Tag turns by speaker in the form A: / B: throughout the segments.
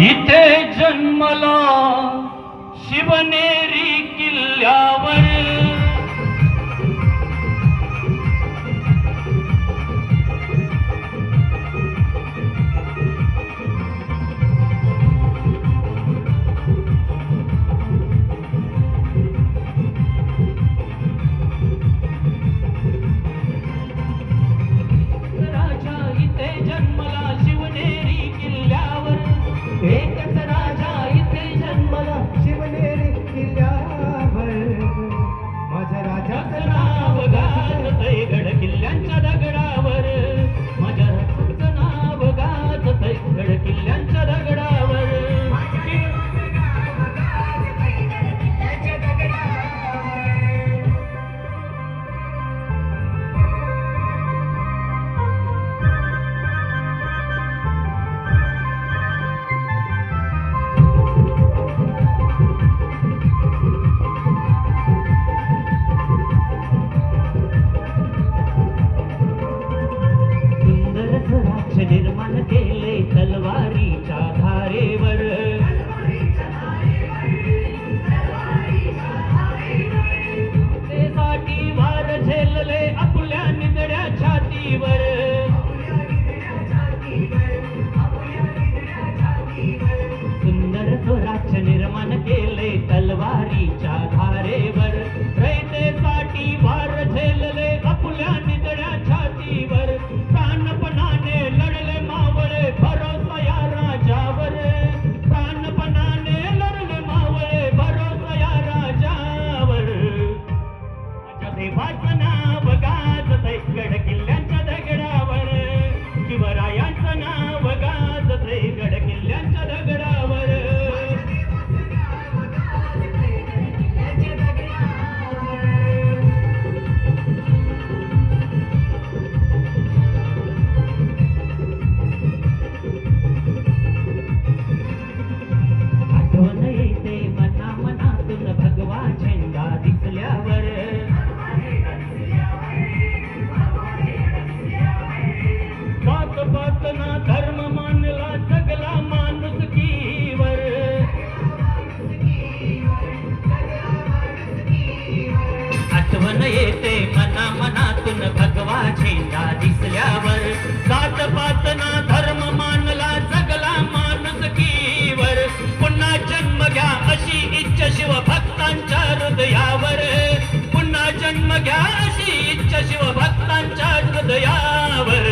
A: इथे जन्मला शिवनेरी किल्ल्यावर
B: माझ्या राजाचं
A: गड किल्ल्यांच्या दगडावर. सुंदर स्वराक्ष निर्माण केले तलवारीच्या धारेवर. रयतेसाठी वार झेलले आपल्या निदड्या छातीवर. प्राणपणाने लढले मावळे भरोसा या राजावर. प्राणपणाने लढले मावळे भरोसा या राजावर. माझ्या देवाचं नाव गाजत गड आठवण येते मना मनातून भगवा झेंडा दिसल्यावर. सात पातना धर्म मानला जगला मानस कीवर पुन्हा जन्म घ्या अशी इच्छा शिव भक्तांच्या हृदयावर. पुन्हा जन्म घ्या अशी इच्छा शिव भक्तांच्या हृदयावर.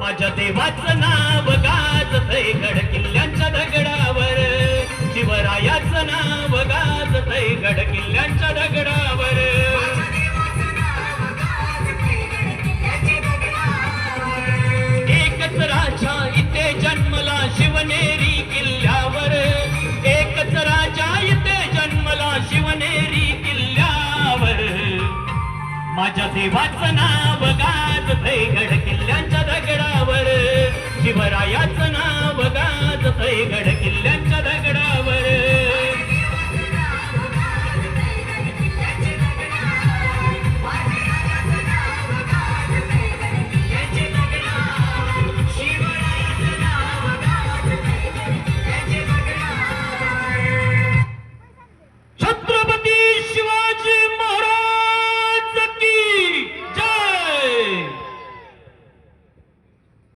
A: माझ्या देवाचं नाव माझ्या देवाचं नाव गाजतय गड किल्ल्यांच्या दगडावर. शिवराय